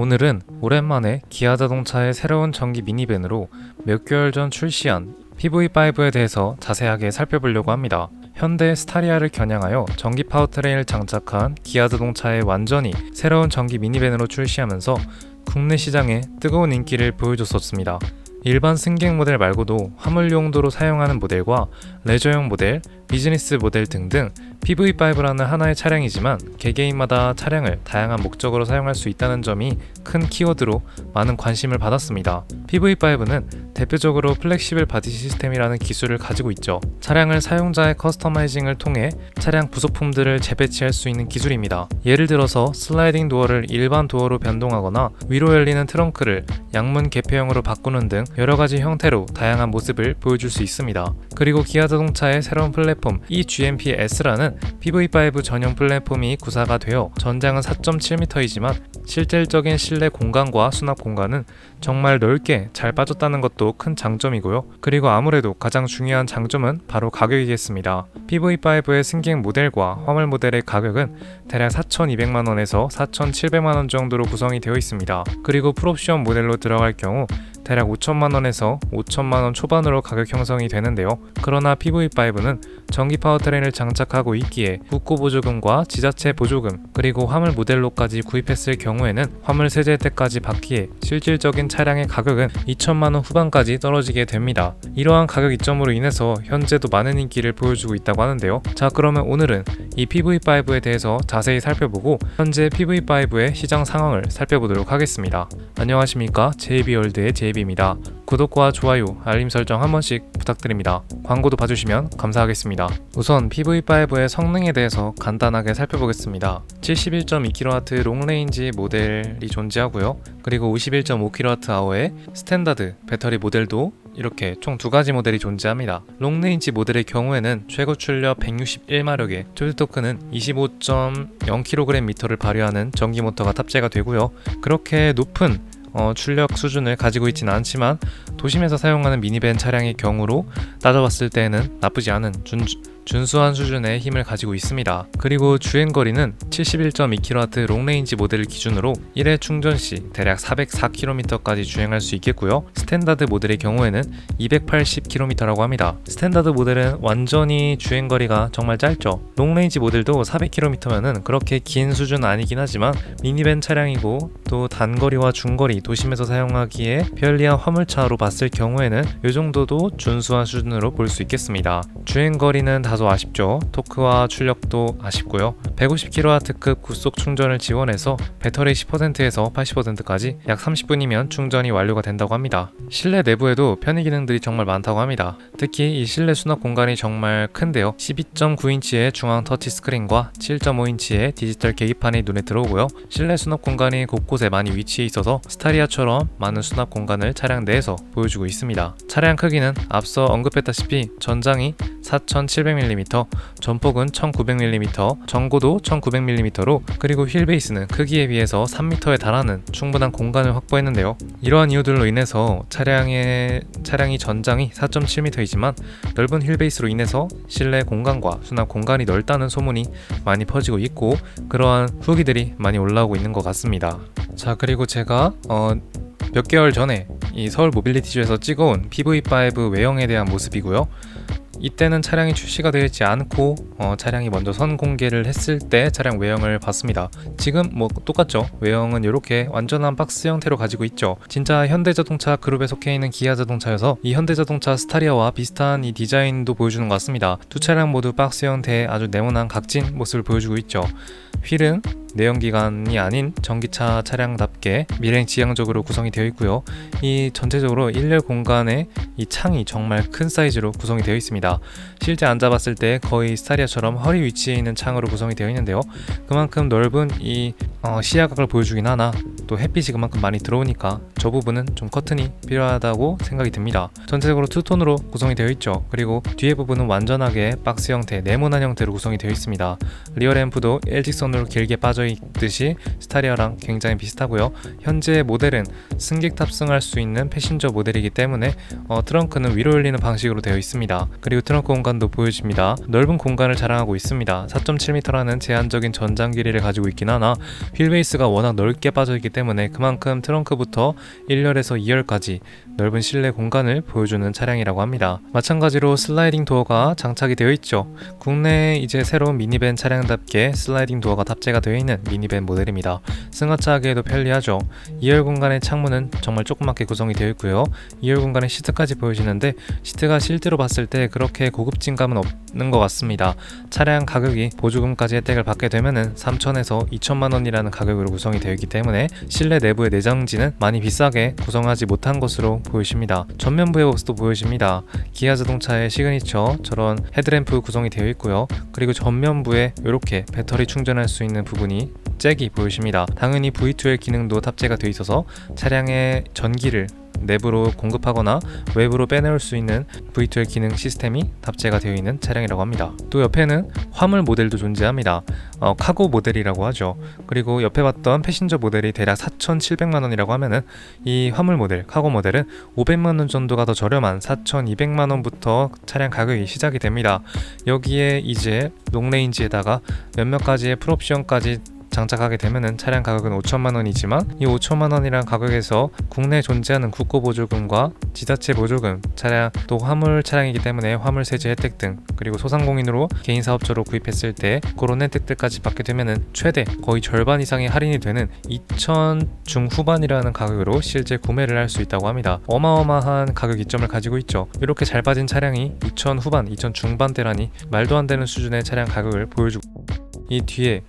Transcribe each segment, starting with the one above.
오늘은 오랜만에 기아 자동차의 새로운 전기 미니밴으로 몇 개월 전 출시한 PV5에 대해서 자세하게 살펴보려고 합니다. 현대 스타리아를 겨냥하여 전기 파워트레인을 장착한 기아 자동차의 완전히 새로운 전기 미니밴으로 출시하면서 국내 시장에 뜨거운 인기를 보여줬었습니다. 일반 승객 모델 말고도 화물 용도로 사용하는 모델과 레저용 모델, 비즈니스 모델 등등 PV5라는 하나의 차량이지만 개개인마다 차량을 다양한 목적으로 사용할 수 있다는 점이 큰 키워드로 많은 관심을 받았습니다. PV5는 대표적으로 플렉시블 바디 시스템이라는 기술을 가지고 있죠. 차량을 사용자의 커스터마이징을 통해 차량 부속품들을 재배치할 수 있는 기술입니다. 예를 들어서 슬라이딩 도어를 일반 도어로 변동하거나 위로 열리는 트렁크를 양문 개폐형으로 바꾸는 등 여러 가지 형태로 다양한 모습을 보여줄 수 있습니다. 그리고 기아 자동차의 새로운 플랫폼 eGMP-S라는 PV5 전용 플랫폼이 구사가 되어 전장은 4.7m이지만 실질적인 실내 공간과 수납 공간은 정말 넓게 잘 빠졌다는 것도 큰 장점이고요. 그리고 아무래도 가장 중요한 장점은 바로 가격이겠습니다. PV5의 승객 모델과 화물 모델의 가격은 대략 4,200만 원에서 4,700만 원 정도로 구성이 되어 있습니다. 그리고 풀옵션 모델로 들어갈 경우 대략 5천만 원에서 5천만 원 초반으로 가격 형성이 되는데요. 그러나 PV5는 전기 파워트레인을 장착하고 있기에 국고 보조금과 지자체 보조금 그리고 화물 모델로까지 구입했을 경우에는 화물 세제 혜택까지 받기에 실질적인 차량의 가격은 2천만 원 후반까지 떨어지게 됩니다. 이러한 가격 이점으로 인해서 현재도 많은 인기를 보여주고 있다고 하는데요. 자 그러면 오늘은 이 PV5에 대해서 자세히 살펴보고 현재 PV5의 시장 상황을 살펴보도록 하겠습니다. 안녕하십니까 JB월드의 JB입니다. 구독과 좋아요, 알림 설정 한 번씩 부탁드립니다. 광고도 봐주시면 감사하겠습니다. 우선 PV5의 성능에 대해서 간단하게 살펴보겠습니다. 71.2kW 롱레인지 모델이 존재하고요. 그리고 51.5kWh의 스탠다드 배터리 모델도 이렇게 총 두 가지 모델이 존재합니다. 롱레인지 모델의 경우에는 최고 출력 161마력에 토요토크는 25.0kgm를 발휘하는 전기 모터가 탑재가 되고요. 그렇게 높은 어, 출력 수준을 가지고 있지는 않지만 도심에서 사용하는 미니밴 차량의 경우로 따져봤을 때는 나쁘지 않은 준, 준수한 수준의 힘을 가지고 있습니다. 그리고 주행거리는 71.2kW 롱레인지 모델을 기준으로 1회 충전 시 대략 404km까지 주행할 수 있겠고요. 스탠다드 모델의 경우에는 280km라고 합니다. 스탠다드 모델은 완전히 주행거리가 정말 짧죠. 롱레인지 모델도 400km면은 그렇게 긴 수준은 아니긴 하지만 미니밴 차량이고 또 단거리와 중거리 도심에서 사용하기에 편리한 화물차로 봤을 경우에는 이 정도도 준수한 수준으로 볼 수 있겠습니다. 주행거리는 다소 아쉽죠. 토크와 출력도 아쉽고요. 150kW급 급속 충전을 지원해서 배터리 10%에서 80%까지 약 30분이면 충전이 완료가 된다고 합니다. 실내 내부에도 편의 기능들이 정말 많다고 합니다. 특히 이 실내 수납 공간이 정말 큰데요. 12.9인치의 중앙 터치 스크린과 7.5인치의 디지털 계기판이 눈에 들어오고요. 실내 수납 공간이 곳곳에 많이 위치해 있어서 스타리아처럼 많은 수납 공간을 차량 내에서 보여주고 있습니다. 차량 크기는 앞서 언급했다시피 전장이 4700mm, 전폭은 1900mm, 전고도 1900mm로 그리고 휠 베이스는 크기에 비해서 3m에 달하는 충분한 공간을 확보했는데요. 이러한 이유들로 인해서 차량의 차량이 전장이 4.7m이지만 넓은 휠 베이스로 인해서 실내 공간과 수납 공간이 넓다는 소문이 많이 퍼지고 있고 그러한 후기들이 많이 올라오고 있는 것 같습니다. 자 그리고 제가 어, 몇 개월 전에 이 서울 모빌리티주에서 찍어온 PV5 외형에 대한 모습이고요. 이때는 차량이 출시가 되어 있지 않고 어, 차량이 먼저 선 공개를 했을 때 차량 외형을 봤습니다. 지금 뭐 똑같죠. 외형은 이렇게 완전한 박스 형태로 가지고 있죠. 진짜 현대자동차 그룹에 속해 있는 기아자동차여서 이 현대자동차 스타리아와 비슷한 이 디자인도 보여주는 것 같습니다. 두 차량 모두 박스 형태의 아주 네모난 각진 모습을 보여주고 있죠. 휠은 내연기관이 아닌 전기차 차량답게 밀행 지향적으로 구성이 되어 있고요. 이 전체적으로 일렬 공간에 이 창이 정말 큰 사이즈로 구성이 되어 있습니다. 실제 앉아봤을 때 거의 스타리아처럼 허리 위치에 있는 창으로 구성이 되어 있는데요. 그만큼 넓은 이 어, 시야각을 보여주긴 하나 또 햇빛이 그만큼 많이 들어오니까 저 부분은 좀 커튼이 필요하다고 생각이 듭니다. 전체적으로 투톤으로 구성이 되어 있죠. 그리고 뒤에 부분은 완전하게 박스 형태, 네모난 형태로 구성이 되어 있습니다. 리어 램프도 일직선으로 길게 빠져 빠져 있듯이 스타리아랑 굉장히 비슷하고요. 현재 모델은 승객 탑승할 수 있는 패신저 모델이기 때문에 어, 트렁크는 위로 열리는 방식으로 되어 있습니다. 그리고 트렁크 공간도 보여집니다. 넓은 공간을 자랑하고 있습니다. 4.7m라는 제한적인 전장 길이를 가지고 있긴 하나 휠베이스가 워낙 넓게 빠져 있기 때문에 그만큼 트렁크부터 1열에서 2열까지 넓은 실내 공간을 보여주는 차량이라고 합니다. 마찬가지로 슬라이딩 도어가 장착이 되어 있죠. 국내 이제 새로운 미니밴 차량답게 슬라이딩 도어가 탑재가 되어 있는 미니밴 모델입니다. 승하차하기에도 편리하죠. 2열 공간의 창문은 정말 조그맣게 구성이 되어 있고요. 2열 공간에 시트까지 보여지는데 시트가 실제로 봤을 때 그렇게 고급진 감은 없는 것 같습니다. 차량 가격이 보조금까지 혜택을 받게 되면은 3천에서 2천만 원이라는 가격으로 구성이 되어 있기 때문에 실내 내부의 내장지는 많이 비싸게 구성하지 못한 것으로 보이십니다. 전면부의 모습도 보여집니다. 기아 자동차의 시그니처 저런 헤드램프 구성이 되어 있고요. 그리고 전면부에 이렇게 배터리 충전할 수 있는 부분이 잭이 보이십니다. 당연히 V2L 기능도 탑재가 되어 있어서 차량의 전기를 내부로 공급하거나 외부로 빼내올 수 있는 V2L 기능 시스템이 탑재가 되어 있는 차량이라고 합니다. 또 옆에는 화물 모델도 존재합니다. 어, 카고 모델이라고 하죠. 그리고 옆에 봤던 패신저 모델이 대략 4,700만 원이라고 하면은 이 화물 모델, 카고 모델은 500만 원 정도가 더 저렴한 4,200만 원부터 차량 가격이 시작이 됩니다. 여기에 이제 롱레인지에다가 몇몇 가지의 풀옵션까지 장착하게 되면은 차량 가격은 5천만 원이지만 이 5천만 원이란 가격에서 국내 존재하는 국고 보조금과 지자체 보조금, 차량 또 화물 차량이기 때문에 화물 세제 혜택 등 그리고 소상공인으로 개인 사업자로 구입했을 때 그런 혜택들까지 받게 되면은 최대 거의 절반 이상의 할인이 되는 2천 중후반이라는 가격으로 실제 구매를 할 수 있다고 합니다. 어마어마한 가격 이점을 가지고 있죠. 이렇게 잘 빠진 차량이 2천 후반, 2천 중반대라니 말도 안 되는 수준의 차량 가격을 보여주고 이 뒤에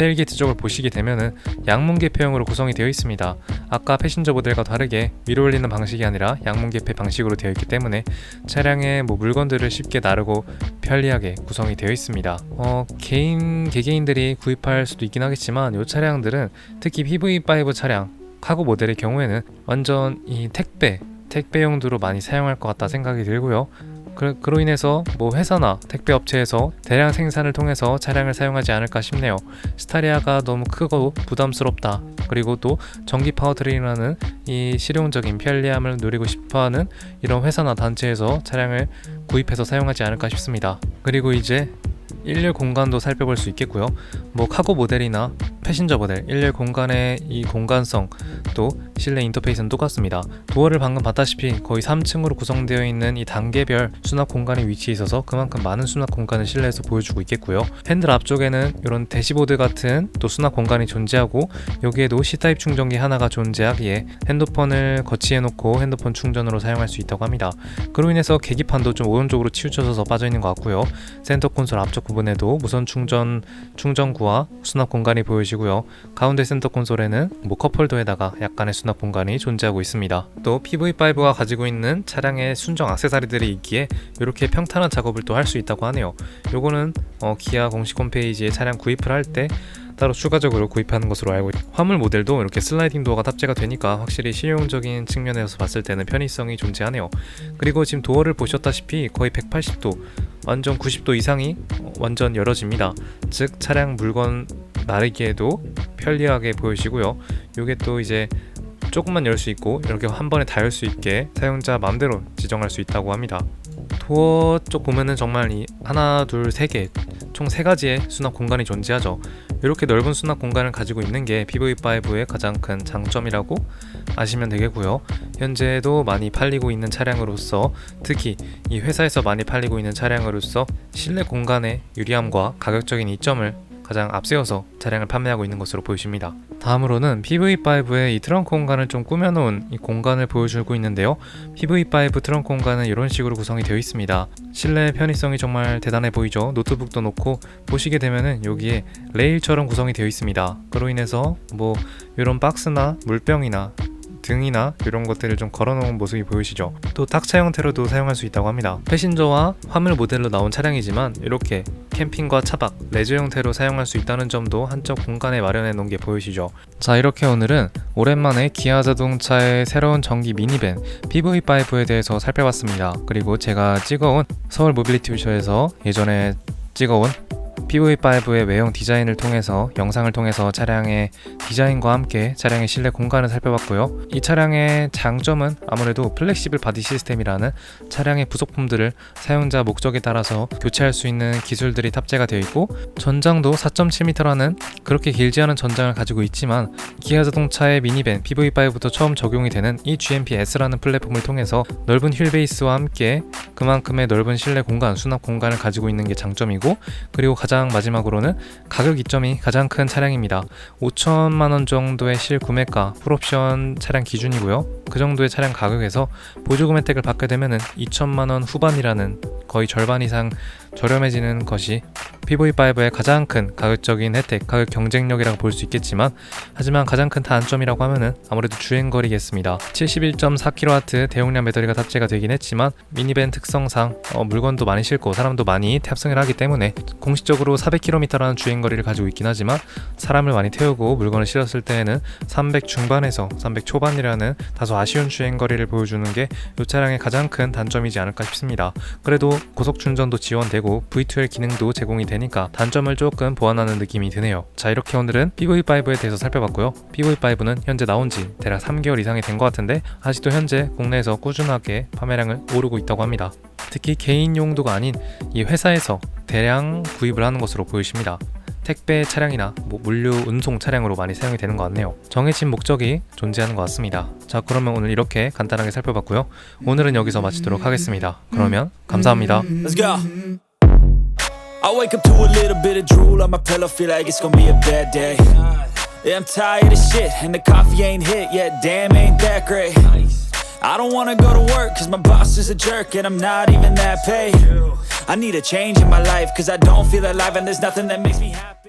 테일게이트 쪽을 보시게 되면은 양문 개폐형으로 구성이 되어 있습니다. 아까 패신저 모델과 다르게 위로 올리는 방식이 아니라 양문 개폐 방식으로 되어 있기 때문에 차량에 뭐 물건들을 쉽게 나르고 편리하게 구성이 되어 있습니다. 어, 개인 개개인들이 구입할 수도 있긴 하겠지만 이 차량들은 특히 PV5 차량 카고 모델의 경우에는 완전 이 택배 택배 용도로 많이 사용할 것 같다 생각이 들고요. 그, 그로 인해서 뭐 회사나 택배 업체에서 대량 생산을 통해서 차량을 사용하지 않을까 싶네요. 스타리아가 너무 크고 부담스럽다. 그리고 또 전기 파워트레인이라는 이 실용적인 편리함을 누리고 싶어하는 이런 회사나 단체에서 차량을 구입해서 사용하지 않을까 싶습니다. 그리고 이제 일렬 공간도 살펴볼 수 있겠고요. 뭐 카고 모델이나 패신저 모델, 일렬 공간의 이 공간성 또 실내 인터페이스는 똑같습니다. 도어를 방금 봤다시피 거의 3층으로 구성되어 있는 이 단계별 수납 공간이 위치해 있어서 그만큼 많은 수납 공간을 실내에서 보여주고 있겠고요. 핸들 앞쪽에는 이런 대시보드 같은 또 수납 공간이 존재하고 여기에도 C타입 충전기 하나가 존재하기에 핸드폰을 거치해 놓고 핸드폰 충전으로 사용할 수 있다고 합니다. 그로 인해서 계기판도 좀 오른쪽으로 치우쳐져서 빠져 있는 것 같고요. 센터 콘솔 앞쪽 부분에도 무선 충전 충전구와 수납 공간이 보여지고요. 가운데 센터 콘솔에는 뭐 컵홀더에다가 약간의 수납 공간이 존재하고 있습니다. 또 PV5가 가지고 있는 차량의 순정 액세서리들이 있기에 이렇게 평탄한 작업을 또 할 수 있다고 하네요. 요거는 어, 기아 공식 홈페이지에 차량 구입을 할때 따로 추가적으로 구입하는 것으로 알고 있고 화물 모델도 이렇게 슬라이딩 도어가 탑재가 되니까 확실히 실용적인 측면에서 봤을 때는 편의성이 존재하네요. 그리고 지금 도어를 보셨다시피 거의 180도 완전 90도 이상이 완전 열어집니다. 즉 차량 물건 나르기에도 편리하게 보이시고요. 이게 또 이제 조금만 열 수 있고 이렇게 한 번에 다 열 수 있게 사용자 마음대로 지정할 수 있다고 합니다. 도어 쪽 보면은 정말 이 하나, 둘, 세 개, 총 세 가지의 수납 공간이 존재하죠. 이렇게 넓은 수납 공간을 가지고 있는 게 PV5의 가장 큰 장점이라고 아시면 되겠고요. 현재도 많이 팔리고 있는 차량으로서 특히 이 회사에서 많이 팔리고 있는 차량으로서 실내 공간의 유리함과 가격적인 이점을 가장 앞세워서 차량을 판매하고 있는 것으로 보이십니다. 다음으로는 PV5의 이 트렁크 공간을 좀 꾸며놓은 이 공간을 보여주고 있는데요. PV5 트렁크 공간은 이런 식으로 구성이 되어 있습니다. 실내 편의성이 정말 대단해 보이죠. 노트북도 놓고 보시게 되면은 여기에 레일처럼 구성이 되어 있습니다. 그로 인해서 뭐 이런 박스나 물병이나 등이나 이런 것들을 좀 걸어놓은 모습이 보이시죠? 또 탁차 형태로도 사용할 수 있다고 합니다. 패신저와 화물 모델로 나온 차량이지만 이렇게 캠핑과 차박, 레저 형태로 사용할 수 있다는 점도 한쪽 공간에 마련해 놓은 게 보이시죠? 자 이렇게 오늘은 오랜만에 기아 자동차의 새로운 전기 미니밴 PV5에 대해서 살펴봤습니다. 그리고 제가 찍어온 서울 모빌리티 뷰쇼에서 예전에 찍어온 PV5의 외형 디자인을 통해서 영상을 통해서 차량의 디자인과 함께 차량의 실내 공간을 살펴봤고요. 이 차량의 장점은 아무래도 플렉시블 바디 시스템이라는 차량의 부속품들을 사용자 목적에 따라서 교체할 수 있는 기술들이 탑재가 되어 있고 전장도 4.7m라는 그렇게 길지 않은 전장을 가지고 있지만 기아 자동차의 미니밴 PV5부터 처음 적용이 되는 이 GMP-S라는 플랫폼을 통해서 넓은 휠 베이스와 함께 그만큼의 넓은 실내 공간, 수납 공간을 가지고 있는 게 장점이고 그리고 가장 마지막으로는 가격 이점이 가장 큰 차량입니다. 5천만 원 정도의 실구매가 풀옵션 차량 기준이고요. 그 정도의 차량 가격에서 보조금 혜택을 받게 되면은 2천만 원 후반이라는 거의 절반 이상 저렴해지는 것이 PV5의 가장 큰 가격적인 혜택, 가격 경쟁력이라고 볼 수 있겠지만 하지만 가장 큰 단점이라고 하면은 아무래도 주행거리겠습니다. 71.4kW 대용량 배터리가 탑재가 되긴 했지만 미니밴 특성상 어, 물건도 많이 싣고 사람도 많이 탑승을 하기 때문에 공식 적으로 400km라는 주행거리를 가지고 있긴 하지만 사람을 많이 태우고 물건을 실었을 때에는 300 중반에서 300 초반이라는 다소 아쉬운 주행거리를 보여주는 게 이 차량의 가장 큰 단점이지 않을까 싶습니다. 그래도 고속 충전도 지원되고 V2L 기능도 제공이 되니까 단점을 조금 보완하는 느낌이 드네요. 자 이렇게 오늘은 PV5에 대해서 살펴봤고요. PV5는 현재 나온 지 대략 3개월 이상이 된 것 같은데 아직도 현재 국내에서 꾸준하게 판매량을 오르고 있다고 합니다. 특히 개인 용도가 아닌 이 회사에서 대량 구입 을 하는 것으로 보이십니다. 택배 차량이나 뭐 물류 운송 차량으로 많이 사용이 되는 것 같네요. 정해진 목적이 존재하는 것 같습니다. 자, 그러면 오늘 이렇게 간단하게 살펴봤고요. 오늘은 여기서 마치도록 하겠습니다. 그러면 감사합니다. Let's go. I wake up to a little bit of drool on my pillow, feel like it's gonna be a bad day. Yeah, I'm tired of shit, and the coffee ain't hit yet. Damn, ain't that great. I don't wanna go to work, cause my boss is a jerk, and I'm not even that paid. I need a change in my life, cause I don't feel alive, and there's nothing that makes me happy.